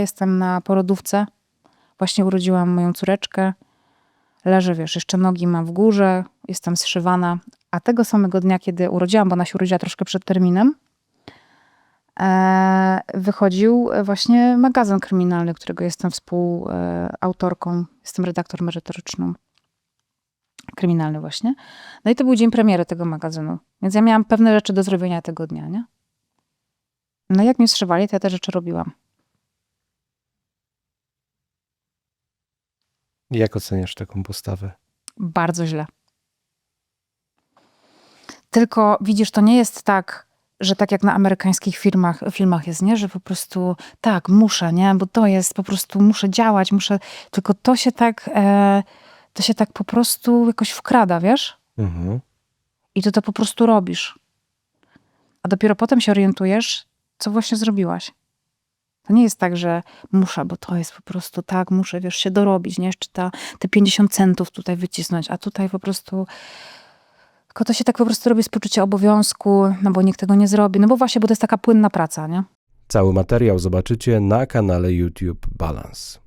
Jestem na porodówce. Właśnie urodziłam moją córeczkę. Leżę, wiesz, jeszcze nogi mam w górze, jestem zszywana. A tego samego dnia, kiedy urodziłam, bo ona się urodziła troszkę przed terminem, e, wychodził właśnie magazyn kryminalny, którego jestem współautorką. Jestem redaktor merytoryczną. Kryminalny właśnie. No i to był dzień premiery tego magazynu. Więc ja miałam pewne rzeczy do zrobienia tego dnia, nie? No jak mnie zszywali, to ja te rzeczy robiłam. Jak oceniasz taką postawę? Bardzo źle. Tylko widzisz, to nie jest tak, że tak jak na amerykańskich filmach, filmach jest, nie? Że po prostu tak, muszę, nie? Bo to jest po prostu, muszę działać, muszę. Tylko to się tak, e, to się tak po prostu jakoś wkrada, wiesz? Mhm. I ty to po prostu robisz. A dopiero potem się orientujesz, co właśnie zrobiłaś. To nie jest tak, że muszę, bo to jest po prostu tak, muszę, wiesz, się dorobić, nie? Jeszcze ta, te 50 centów tutaj wycisnąć, a tutaj po prostu... Tylko to się tak po prostu robi z poczucia obowiązku, no bo nikt tego nie zrobi. No bo właśnie, bo to jest taka płynna praca, nie? Cały materiał zobaczycie na kanale YouTube Balance.